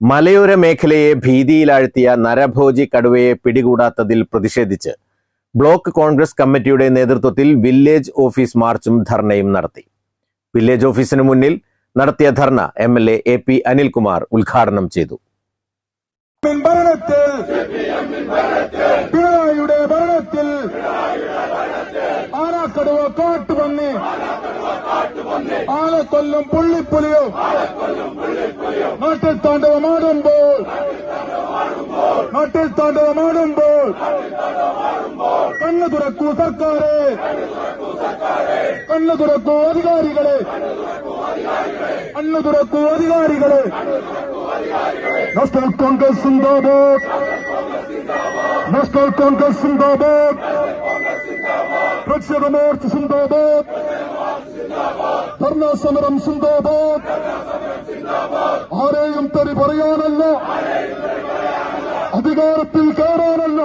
മലയോര മേഖലയെ ഭീതിയിലാഴ്ത്തിയ നരഭോജി കടുവയെ പിടികൂടാത്തതിൽ പ്രതിഷേധിച്ച് ബ്ലോക്ക് കോൺഗ്രസ് കമ്മിറ്റിയുടെ നേതൃത്വത്തിൽ വില്ലേജ് ഓഫീസ് മാർച്ചും ധർണയും നടത്തി. വില്ലേജ് ഓഫീസിന് മുന്നിൽ നടത്തിയ dharna M L A P Anilkumar ഉദ്ഘാടനം ചെയ്തു. ആനക്കൊല്ലും പുള്ളിപ്പുലിയോ നാട്ടിൽ താണ്ഡവമാടുമ്പോൾ നാട്ടിൽ താണ്ഡവമാടുമ്പോൾ കണ്ണു തുറക്കൂ സർക്കാരെ കണ്ണു തുറക്കൂ അധികാരികളെ കണ്ണു തുറക്കൂ അധികാരികളെ. National congress zindabad national congress zindabad പ്രക്ഷേപ മോർച്ച സിന്ദാബാദ് ധർണാ സമരം സിന്ദാബാദ് ആരെയും തെറി പറയാനല്ല. അധികാരത്തിൽ കയറാനല്ല.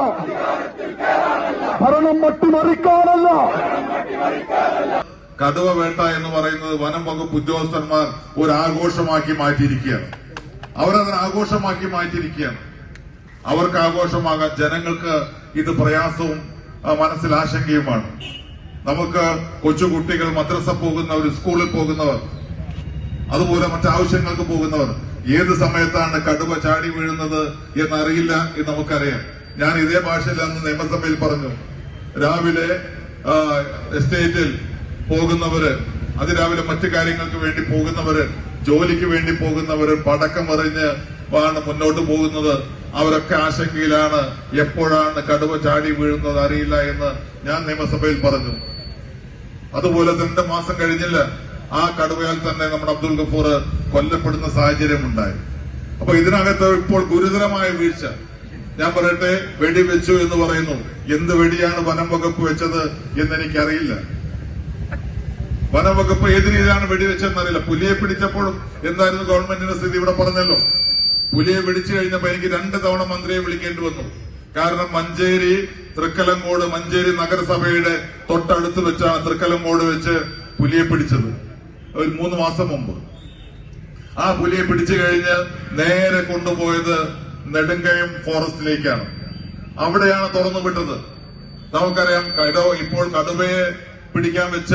ഭരണം മട്ടിമറിക്കാനല്ല. കടുവ വേട്ട എന്ന് പറയുന്നത് വനം വകുപ്പ് ഉദ്യോഗസ്ഥന്മാർ ഒരു ആഘോഷമാക്കി മാറ്റിയിരിക്കുകയാണ്. അവരതിന് ആഘോഷമാക്കി മാറ്റിയിരിക്കുകയാണ്. അവർക്ക് ആഘോഷമാകാൻ ജനങ്ങൾക്ക് ഇത് പ്രയാസവും മനസ്സിൽ ആശങ്കയുമാണ്. നമുക്ക് കൊച്ചുകുട്ടികൾ മദ്രസ പോകുന്നവർ സ്കൂളിൽ പോകുന്നവർ അതുപോലെ മറ്റാവശ്യങ്ങൾക്ക് പോകുന്നവർ ഏത് സമയത്താണ് കടുവ ചാടി വീഴുന്നത് എന്നറിയില്ല എന്ന് നമുക്കറിയാം. ഞാൻ ഇതേ ഭാഷയിൽ അന്ന് നിയമസഭയിൽ പറഞ്ഞു. രാവിലെ എസ്റ്റേറ്റിൽ പോകുന്നവര് അതിരാവിലെ മറ്റു കാര്യങ്ങൾക്ക് വേണ്ടി പോകുന്നവര് ജോലിക്ക് വേണ്ടി പോകുന്നവര് പടക്കം എറിഞ്ഞ് ആണ് മുന്നോട്ട് പോകുന്നത്. അവരൊക്കെ ആശങ്കയിലാണ്. എപ്പോഴാണ് കടുവ ചാടി വീഴുന്നത് അറിയില്ല എന്ന് ഞാൻ നിയമസഭയിൽ പറഞ്ഞു. അതുപോലെ രണ്ട് മാസം കഴിഞ്ഞില്ല. ആ കടുവയാൽ തന്നെ നമ്മുടെ അബ്ദുൽ ഗഫൂർ കൊല്ലപ്പെടുന്ന സാഹചര്യം ഉണ്ടായി അപ്പൊ ഇതിനകത്ത് ഇപ്പോൾ ഗുരുതരമായ വീഴ്ച. ഞാൻ പറയട്ടെ വെടിവെച്ചു എന്ന് പറയുന്നു. എന്ത് വെടിയാണ് വനം വകുപ്പ് വെച്ചത് എന്ന് എനിക്കറിയില്ല വനം വകുപ്പ് ഏത് രീതിയിലാണ് വെടിവെച്ചതെന്ന് അറിയില്ല പുലിയെ പിടിച്ചപ്പോഴും എന്തായിരുന്നു ഗവൺമെന്റിന്റെ സ്ഥിതി ഇവിടെ പറഞ്ഞല്ലോ. പുലിയെ പിടിച്ചു കഴിഞ്ഞപ്പോ എനിക്ക് രണ്ട് തവണ മന്ത്രിയെ വിളിക്കേണ്ടി വന്നു. കാരണം മഞ്ചേരി തൃക്കലങ്കോട് മഞ്ചേരി നഗരസഭയുടെ തൊട്ടടുത്ത് വെച്ചാണ് തൃക്കലങ്കോട് വെച്ച് പുലിയെ പിടിച്ചത്. ഒരു മൂന്ന് മാസം മുമ്പ്. ആ പുലിയെ പിടിച്ചു കഴിഞ്ഞ് നേരെ കൊണ്ടുപോയത് നെടുങ്കയം ഫോറസ്റ്റിലേക്കാണ്. അവിടെയാണ് തുറന്നു വിട്ടത്. നമുക്കറിയാം കടോ ഇപ്പോൾ കടുവയെ പിടിക്കാൻ വെച്ച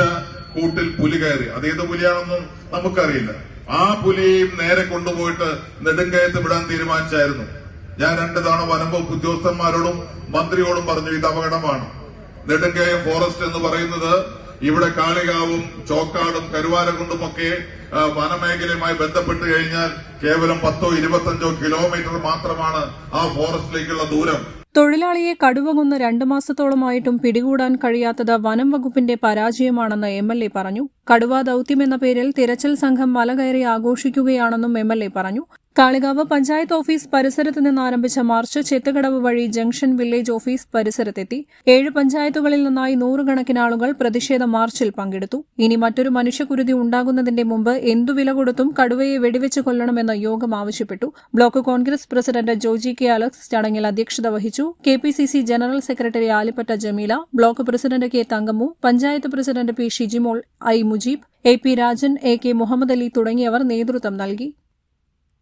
കൂട്ടിൽ പുലി കയറി. അതേത് പുലിയാണെന്നും നമുക്കറിയില്ല. ആ പുലിയെയും നേരെ കൊണ്ടുപോയിട്ട് നെടുങ്കയത്ത് വിടാൻ തീരുമാനിച്ചായിരുന്നു. ഞാൻ രണ്ട് തവണ വനംവകുപ്പ് ഉദ്യോഗസ്ഥന്മാരോടും മന്ത്രിയോടും പറഞ്ഞു ഇത് അപകടമാണ്. നെടുങ്കയം ഫോറസ്റ്റ് എന്ന് പറയുന്നത് ഇവിടെ കാളികാവും ചോക്കാടും കരുവാരകുണ്ടുമൊക്കെ വനമേഖലയുമായി ബന്ധപ്പെട്ട് കഴിഞ്ഞാൽ കേവലം പത്തോ ഇരുപത്തഞ്ചോ കിലോമീറ്റർ മാത്രമാണ് ആ ഫോറസ്റ്റിലേക്കുള്ള ദൂരം. തൊഴിലാളിയെ കടുവ കൊന്ന് രണ്ടു മാസത്തോളമായിട്ടും പിടികൂടാൻ കഴിയാത്തത് വനം വകുപ്പിന്റെ പരാജയമാണെന്ന് എം എൽ എ പറഞ്ഞു. കടുവ ദൌത്യമെന്ന പേരിൽ തിരച്ചിൽ സംഘം മല കയറി ആഘോഷിക്കുകയാണെന്നും എം എൽ എ പറഞ്ഞു. കാളികാവ് പഞ്ചായത്ത് ഓഫീസ് പരിസരത്ത് നിന്ന് ആരംഭിച്ച മാർച്ച് ചെത്തുകടവ് വഴി ജംഗ്ഷൻ വില്ലേജ് ഓഫീസ് പരിസരത്തെത്തി. ഏഴ് പഞ്ചായത്തുകളിൽ നിന്നായി നൂറുകണക്കിന് ആളുകൾ പ്രതിഷേധ മാർച്ചിൽ പങ്കെടുത്തു. ഇനി മറ്റൊരു മനുഷ്യക്കുരുതി ഉണ്ടാകുന്നതിന്റെ മുമ്പ് എന്തു വില കൊടുത്തും കടുവയെ വെടിവെച്ച് കൊല്ലണമെന്ന് യോഗം ആവശ്യപ്പെട്ടു. Block Congress president Joji K Alex ചടങ്ങിൽ അധ്യക്ഷത വഹിച്ചു. K P C C general secretary Alippatta Jameela block president K Thankammu panchayat president P Shijimol I Mujeeb A P Rajan A K Muhammad Ali തുടങ്ങിയവർ നേതൃത്വം നൽകി.